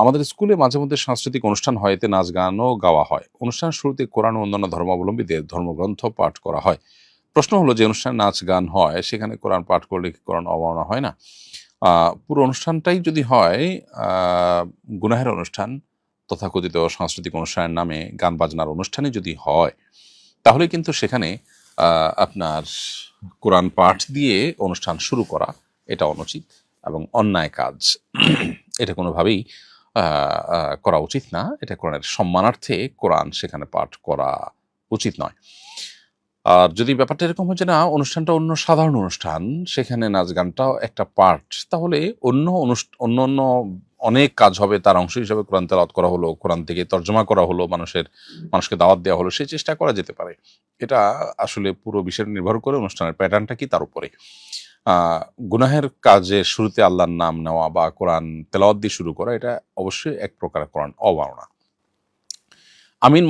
আমাদের স্কুলে মাঝে মধ্যে সাংস্কৃতিক অনুষ্ঠান হয়, এতে নাচ গানও গাওয়া হয়। অনুষ্ঠান শুরুতে কোরআন অন্যান্য ধর্মাবলম্বীদের ধর্মগ্রন্থ পাঠ করা হয়। প্রশ্ন হলো যে অনুষ্ঠান নাচ গান হয়, সেখানে কোরআন পাঠ করলে কি কোরআন অবমাননা হয় না? পুরো অনুষ্ঠানটাই যদি হয় গুনাহের অনুষ্ঠান তথাকথিত সাংস্কৃতিক অনুষ্ঠানের নামে গান বাজনার অনুষ্ঠানে যদি হয়, তাহলে কিন্তু সেখানে আপনার কোরআন পাঠ দিয়ে অনুষ্ঠান শুরু করা, এটা অনুচিত এবং অন্যায় কাজ। এটা কোনোভাবেই করা উচিত না। এটা কোরআনের সম্মানার্থে কোরআন সেখানে পাঠ করা উচিত নয়। আর যদি ব্যাপারটা এরকম হচ্ছে না, অনুষ্ঠানটা অন্য সাধারণ অনুষ্ঠান, সেখানে নাচ গানটাও একটা পার্ট, তাহলে অন্য অন্য অন্য অনেক কাজ হবে, তার অংশ হিসাবে কোরআন তেলাওয়াত করা হলো, কোরআন থেকে তর্জমা করা হলো, মানুষের, মানুষকে দাওয়াত দেওয়া হলো সেই চেষ্টা করা যেতে পারে। এটা আসলে পুরো বিষয় নির্ভর করে অনুষ্ঠানের প্যাটার্নটা কি তার উপরে। গুনাহের কাজে শুরুতে আল্লাহর নাম নেওয়া বা কোরআন তেলাওয়াত দিয়ে শুরু করা, এটা অবশ্যই এক প্রকার কোরআন অবমাননা। আমিন